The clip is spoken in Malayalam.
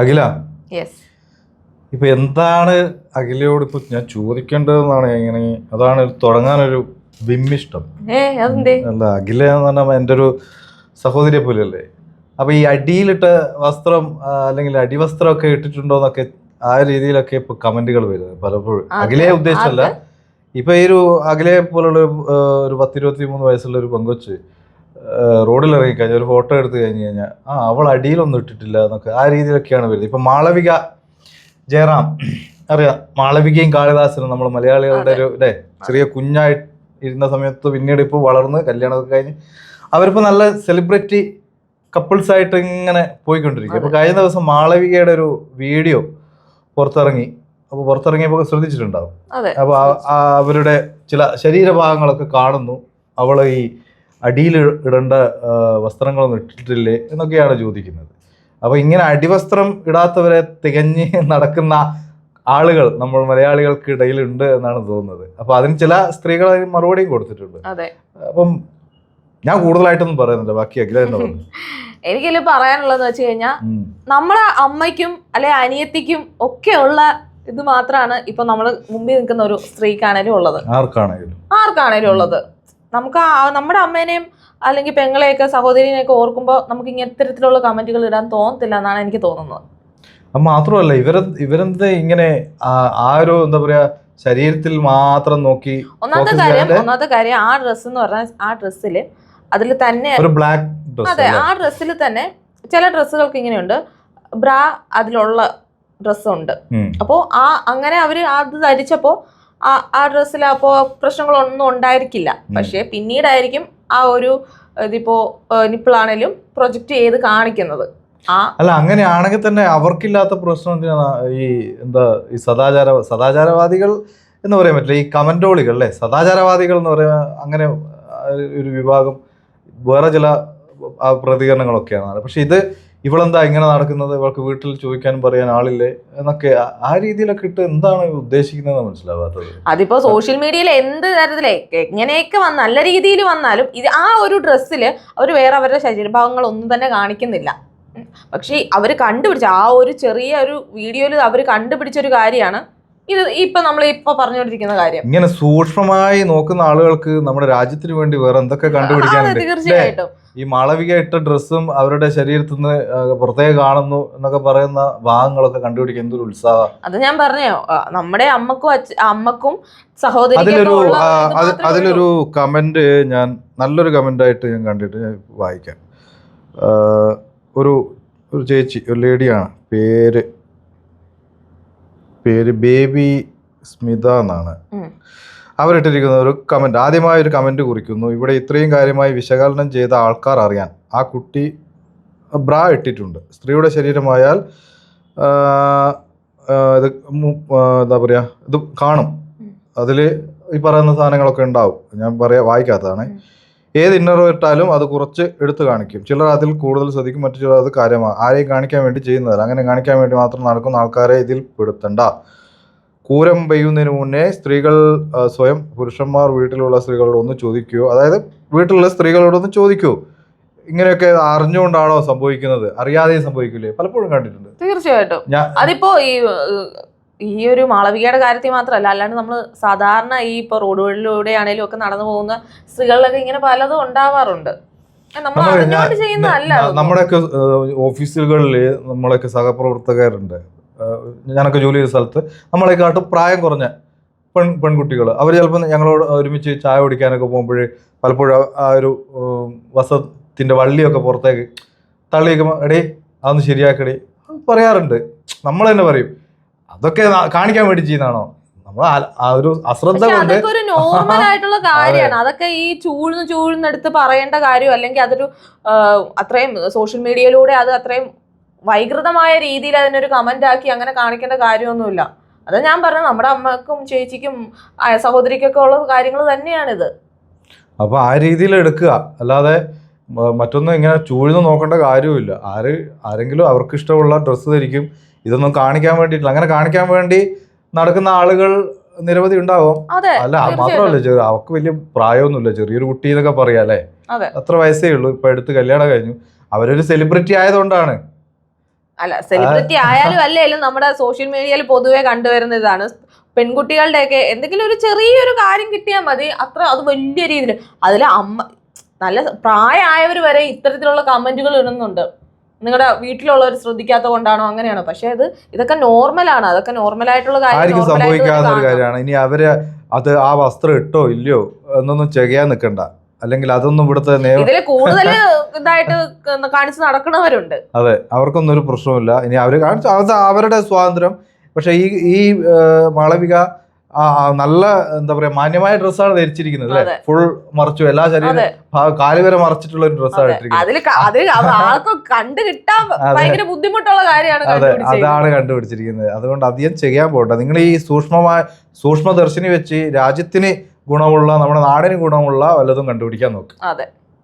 അഖില? ഇപ്പൊ എന്താണ് അഖിലയോട് ഇപ്പൊ ഞാൻ ചോദിക്കേണ്ടതെന്നാണ് എങ്ങനെ അതാണ് തുടങ്ങാനൊരു അതെന്തേ? അല്ല അഖില എന്ന് പറഞ്ഞാൽ എന്റെ ഒരു സഹോദരിയെ പോലെയല്ലേ? അപ്പൊ ഈ അടിയിലിട്ട വസ്ത്രം അല്ലെങ്കിൽ അടിവസ്ത്രം ഒക്കെ ഇട്ടിട്ടുണ്ടോ എന്നൊക്കെ ആ രീതിയിലൊക്കെ ഇപ്പൊ കമന്റുകൾ വരുന്നത് പലപ്പോഴും. അഖിലയെ ഉദ്ദേശിച്ചല്ല. ഇപ്പൊ ഈ ഒരു അഖിലയെ പോലുള്ള ഒരു, പത്തിരുപത്തി മൂന്ന് വയസ്സുള്ള ഒരു പെങ്കൊച്ച് ആ, റോഡിൽ ഇറങ്ങി കഴിഞ്ഞാൽ ഒരു ഫോട്ടോ എടുത്തു കഴിഞ്ഞ് കഴിഞ്ഞാൽ ആ അവൾ അടിയിലൊന്നും ഇട്ടിട്ടില്ല എന്നൊക്കെ ആ രീതിയിലൊക്കെയാണ് വരുന്നത്. ഇപ്പൊ മാളവിക ജയറാം അറിയാം മാളവികയും കാളിദാസനും നമ്മൾ മലയാളികളുടെ ഒരു അല്ലേ ചെറിയ കുഞ്ഞായി ഇരുന്ന സമയത്ത് പിന്നീട് ഇപ്പോൾ വളർന്ന് കല്യാണമൊക്കെ കഴിഞ്ഞ് അവരിപ്പോൾ നല്ല സെലിബ്രിറ്റി കപ്പിൾസ് ആയിട്ട് ഇങ്ങനെ പോയിക്കൊണ്ടിരിക്കും അപ്പോൾ കഴിഞ്ഞ ദിവസം മാളവികയുടെ ഒരു വീഡിയോ പുറത്തിറങ്ങി അപ്പോൾ പുറത്തിറങ്ങിയപ്പോൾ ശ്രദ്ധിച്ചിട്ടുണ്ടാവും. അപ്പോൾ അവരുടെ ചില ശരീരഭാഗങ്ങളൊക്കെ കാണുന്നു. അവൾ ഈ അടിയിൽ ഇടേണ്ട വസ്ത്രങ്ങളൊന്നും ഇട്ടിട്ടില്ലേ എന്നൊക്കെയാണ് ചോദിക്കുന്നത്. അപ്പോൾ ഇങ്ങനെ അടിവസ്ത്രം ഇടാത്തവരെ തികഞ്ഞ് നടക്കുന്ന ആളുകൾ നമ്മൾ മലയാളികൾക്കിടയിലുണ്ട് എന്നാണ് തോന്നുന്നത്. അപ്പോൾ അതിന് ചില സ്ത്രീകൾ അതിന് മറുപടിയും കൊടുത്തിട്ടുണ്ട്. അപ്പം ഞാൻ കൂടുതലായിട്ടൊന്നും പറയുന്നില്ല. ബാക്കി അഖില തന്നെ പറഞ്ഞു. എനിക്കിതിൽ പറയാനുള്ളതെന്ന് വെച്ച് കഴിഞ്ഞാൽ നമ്മളെ അമ്മയ്ക്കും അല്ലെ അനിയത്തിക്കും ഒക്കെ ഉള്ള ഇത് മാത്രമാണ് ഇപ്പൊ നമ്മൾ മുമ്പിൽ നിൽക്കുന്ന ഒരു സ്ത്രീക്കാണേലും ഉള്ളത്. ആർക്കാണേലും. ആർക്കാണേലും ഉള്ളത്. നമുക്ക് നമ്മുടെ അമ്മേനെയും അല്ലെങ്കിൽ പെങ്ങളെയൊക്കെ സഹോദരിനെയൊക്കെ ഓർക്കുമ്പോൾ നമുക്ക് ഇങ്ങനെ ഇത്തരത്തിലുള്ള കമന്റുകൾ ഇടാൻ തോന്നത്തില്ല എന്നാണ് എനിക്ക് തോന്നുന്നത്. അത് മാത്രമല്ല ഇവർ ഇവരെന്ത് ഇങ്ങനെ ആ- ഒരു എന്താ പറയാ ശരീരത്തിൽ മാത്രം നോക്കി ഒന്നാമത്തെ കാര്യം ഒന്നാമത്തെ കാര്യം ആ ഡ്രസ്സ് എന്ന് പറഞ്ഞാൽ ആ ഡ്രസ്സിൽ അതിൽ തന്നെ ഒരു ബ്ലാക്ക് ഡ്രസ് അതെ ആ ഡ്രസ്സിൽ തന്നെ ചില ഡ്രസ്സുകൾക്ക് ഇങ്ങനെയുണ്ട്. ബ്രാ അതിലുള്ള ഡ്രസ്സുണ്ട് അപ്പോൾ ആ അങ്ങനെ അവർ അത് ധരിച്ചപ്പോൾ ആ ആ ഡ്രസ്സിൽ അപ്പോൾ പ്രശ്നങ്ങളൊന്നും ഉണ്ടായിരിക്കില്ല. പക്ഷേ പിന്നീടായിരിക്കും ആ ഒരു ഇതിപ്പോ നിപ്പിളാണേലും പ്രൊജക്റ്റ് ചെയ്ത് കാണിക്കുന്നത്. അല്ല അങ്ങനെയാണെങ്കിൽ തന്നെ അവർക്കില്ലാത്ത പ്രശ്നം എന്തിനാ ഈ എന്താ ഈ സദാചാര സദാചാരവാദികൾ എന്ന് പറയാൻ പറ്റില്ല. ഈ കമന്റോളികൾ അല്ലേ? സദാചാരവാദികൾ എന്ന് പറയുന്ന അങ്ങനെ ഒരു വിഭാഗം വേറെ ചില പ്രതികരണങ്ങളൊക്കെയാണ്. പക്ഷെ ഇത് ഇവളെന്താ ഇങ്ങനെ നടക്കുന്നത്? ഇവൾക്ക് വീട്ടിൽ ചോദിക്കാനും പറയാൻ ആളില്ലേ? എന്നൊക്കെ ആ- രീതിയിലൊക്കെ ഇട്ട് എന്താണ് ഉദ്ദേശിക്കുന്നത് മനസ്സിലാവാത്തത്. അതിപ്പോ സോഷ്യൽ മീഡിയയിൽ എന്ത് തരത്തിലെ എങ്ങനെയൊക്കെ വന്ന നല്ല രീതിയിൽ വന്നാലും ഇത് ആ ഒരു ഡ്രസ്സിൽ അവർ വേറെ അവരുടെ ശരീരഭാഗങ്ങൾ ഒന്നും തന്നെ കാണിക്കുന്നില്ല. പക്ഷേ അവർ കണ്ടുപിടിച്ച ആ ഒരു ചെറിയ ഒരു വീഡിയോയിൽ അവർ കണ്ടുപിടിച്ച ഒരു കാര്യമാണ് ഇത് ഇപ്പൊ നമ്മൾ ഇപ്പൊ പറഞ്ഞുകൊണ്ടിരിക്കുന്ന കാര്യം. ഇങ്ങനെ സൂക്ഷ്മമായി നോക്കുന്ന ആളുകൾക്ക് നമ്മുടെ രാജ്യത്തിന് വേണ്ടി വേറെ എന്തൊക്കെ കണ്ടുപിടിക്കാൻ തീർച്ചയായിട്ടും. ഈ മാളവിക ഇട്ട ഡ്രസ്സും അവരുടെ ശരീരത്തിൽ നിന്ന് പുറത്തേക്ക് കാണുന്നു എന്നൊക്കെ പറയുന്ന ഭാഗങ്ങളൊക്കെ കണ്ടുപിടിക്കാൻ എന്തൊരു ഉത്സാഹം. അത് ഞാൻ പറഞ്ഞോ നമ്മുടെ അമ്മക്കും അമ്മക്കും സഹോദരി അതിലൊരു അതിലൊരു കമന്റ് ഞാൻ നല്ലൊരു കമന്റ് ആയിട്ട് ഞാൻ കണ്ടിട്ട് ഞാൻ വായിക്കാം. ഒരു ഒരു ചേച്ചി ഒരു ലേഡിയാണ്. പേര് പേര് ബേബി സ്മിത എന്നാണ്. അവരിട്ടിരിക്കുന്ന ഒരു കമന്റ് ആദ്യമായി ഒരു കമന്റ് കുറിക്കുന്നു. ഇവിടെ ഇത്രയും കാര്യമായി വിശകലനം ചെയ്ത ആൾക്കാർ അറിയാൻ ആ കുട്ടി ബ്രാ ഇട്ടിട്ടുണ്ട്. സ്ത്രീയുടെ ശരീരമായാൽ ഇത് എന്താ പറയുക ഇത് കാണും. അതിൽ ഈ പറയുന്ന സാധനങ്ങളൊക്കെ ഉണ്ടാവും. ഞാൻ പറയാ വായിക്കാത്തതാണ്. ഏത് ഇന്നർ ഇട്ടാലും അത് കുറച്ച് എടുത്തു കാണിക്കും. ചിലർ അതിൽ കൂടുതൽ ശ്രദ്ധിക്കും മറ്റു ചിലർ അത് കാര്യമാണ് ആരെയും കാണിക്കാൻ വേണ്ടി ചെയ്യുന്നതല്ല. അങ്ങനെ കാണിക്കാൻ വേണ്ടി മാത്രം നടക്കുന്ന ആൾക്കാരെ ഇതിൽ പെടുത്തണ്ട. കൂരം പെയ്യുന്നതിന് മുന്നേ സ്ത്രീകൾ സ്വയം പുരുഷന്മാർ വീട്ടിലുള്ള സ്ത്രീകളോട് ഒന്ന് ചോദിക്കുവോ അതായത് വീട്ടിലുള്ള സ്ത്രീകളോടൊന്ന് ചോദിക്കുവോ ഇങ്ങനെയൊക്കെ അറിഞ്ഞുകൊണ്ടാണോ സംഭവിക്കുന്നത്? അറിയാതെ സംഭവിക്കില്ലേ? പലപ്പോഴും കണ്ടിട്ടുണ്ട്. തീർച്ചയായിട്ടും. അതിപ്പോ ഈ ഈ ഒരു മാളവികയുടെ കാര്യത്തിൽ മാത്രമല്ല അല്ലാണ്ട് നമ്മൾ സാധാരണ ഈ ഇപ്പൊ റോഡുകളിലൂടെ ആണെങ്കിലും ഒക്കെ നടന്നു പോകുന്ന സ്ത്രീകളിലൊക്കെ ഇങ്ങനെ പലതും ഉണ്ടാവാറുണ്ട്. നമ്മുടെയൊക്കെ ഓഫീസുകളിൽ നമ്മളൊക്കെ സഹപ്രവർത്തകരുണ്ട്. ഞാനൊക്കെ ജോലി ചെയ്ത സ്ഥലത്ത് നമ്മളെക്കാട്ടും പ്രായം കുറഞ്ഞ പെൺ പെൺകുട്ടികൾ. അവർ ചിലപ്പോൾ ഞങ്ങളോട് ഒരുമിച്ച് ചായ കുടിക്കാനൊക്കെ പോകുമ്പോൾ പലപ്പോഴും ആ- ഒരു വസ്ത്രത്തിന്റെ വള്ളിയൊക്കെ പുറത്തേക്ക് തള്ളി വയ്ക്കുമ്പോൾ എടേ അതൊന്ന് ശരിയാക്കടേ. പറയാറുണ്ട്. നമ്മൾ തന്നെ പറയും അതൊക്കെ കാണിക്കാൻ വേണ്ടി ചെയ്യുന്നതാണോ? നമ്മൾ ആ- ഒരു അശ്രദ്ധ പക്ഷെ കൊണ്ട് ഒരു നോർമൽ ആയിട്ടുള്ള കാര്യമാണ്. അതൊക്കെ ഈ ചൂഴ്ന്ന് ചൂഴ്ന്നെടുത്ത് പറയേണ്ട കാര്യം അല്ലെങ്കിൽ അതൊരു അത്രയും സോഷ്യൽ മീഡിയയിലൂടെ അത് അത്രയും വൈകൃതമായ രീതിയിൽ അതിനൊരു കമന്റ് ആക്കി അങ്ങനെ കാണിക്കേണ്ട കാര്യമൊന്നുമില്ല. അത് ഞാൻ പറഞ്ഞു നമ്മുടെ അമ്മക്കും ചേച്ചിക്കും സഹോദരിക്കൊക്കെ ഉള്ള കാര്യങ്ങൾ തന്നെയാണിത്. അപ്പൊ ആ രീതിയിൽ എടുക്കുക. അല്ലാതെ മറ്റൊന്നും ഇങ്ങനെ ചൂഴ്ന്ന് നോക്കേണ്ട കാര്യമില്ല ആര് ആരെങ്കിലും അവർക്ക് ഇഷ്ടമുള്ള ഡ്രസ്സ് ധരിക്കും. ഇതൊന്നും കാണിക്കാൻ വേണ്ടിയിട്ടില്ല. അങ്ങനെ കാണിക്കാൻ വേണ്ടി നടക്കുന്ന ആളുകൾ നിരവധി ഉണ്ടാവും. അല്ല മാത്രമല്ല ചെറിയ അവർക്ക് വലിയ പ്രായമൊന്നുമില്ല. ചെറിയൊരു കുട്ടി എന്നൊക്കെ പറയാം അല്ലേ? അതെ. അത്ര വയസ്സേ ഉള്ളൂ. ഇപ്പൊ എടുത്ത് കല്യാണം കഴിഞ്ഞു. അവരൊരു സെലിബ്രിറ്റി ആയതുകൊണ്ടാണ്. അല്ല സെലിബ്രിറ്റി ആയാലും അല്ലേലും നമ്മുടെ സോഷ്യൽ മീഡിയയിൽ പൊതുവെ കണ്ടുവരുന്ന ഇതാണ് പെൺകുട്ടികളുടെയൊക്കെ എന്തെങ്കിലും ഒരു ചെറിയൊരു കാര്യം കിട്ടിയാൽ മതി. അത്ര അത് വലിയ രീതിയിൽ അതിൽ അമ്മ നല്ല പ്രായമായവർ വരെ ഇത്തരത്തിലുള്ള കമന്റുകൾ ഇടുന്നുണ്ട്. നിങ്ങളുടെ വീട്ടിലുള്ളവർ ശ്രദ്ധിക്കാത്ത കൊണ്ടാണോ അങ്ങനെയാണോ? പക്ഷെ അത് ഇതൊക്കെ നോർമലാണ് അതൊക്കെ നോർമൽ ആയിട്ടുള്ള കാര്യം ആർക്കും normal സംഭവിക്കാവുന്ന ഒരു കാര്യമാണ്. ഇനി അവർ അത് ആ വസ്ത്രം ഇട്ടോ ഇല്ലയോ എന്നൊന്നും ചെയ്യാൻ നിൽക്കണ്ട അല്ലെങ്കിൽ അതൊന്നും ഇവിടുത്തെ നിയമം കൂടുതൽ ഇതായിട്ട് കാണിച്ച് നടക്കുന്നവരുണ്ട്. അതെ അവർക്കൊന്നും ഒരു പ്രശ്നമില്ല ഇനി അവർ കാണിച്ചു അത് അവരുടെ സ്വാതന്ത്ര്യം. പക്ഷെ ഈ ഈ മാളവിക നല്ല എന്താ പറയാ മാന്യമായ ഡ്രസ്സാണ് ധരിച്ചിരിക്കുന്നത് അല്ലെ? ഫുൾ മറച്ചു എല്ലാ ശരീരം കാൽ വരെ മറച്ചിട്ടുള്ള ഒരു ഡ്രസ്സാണ്. ഇട്ടിരിക്കുന്നത്. ബുദ്ധിമുട്ടുള്ള കാര്യമാണ് അതെ അതാണ് കണ്ടുപിടിച്ചിരിക്കുന്നത്. അതുകൊണ്ട് അധികം ചെയ്യാൻ പോട്ടെ നിങ്ങൾ ഈ സൂക്ഷ്മമായ സൂക്ഷ്മദർശിനി വെച്ച് രാജ്യത്തിന് ഗുണമുള്ള നമ്മുടെ നാടിന് ഗുണമുള്ള വല്ലതും കണ്ടുപിടിക്കാൻ നോക്കും. അതെ.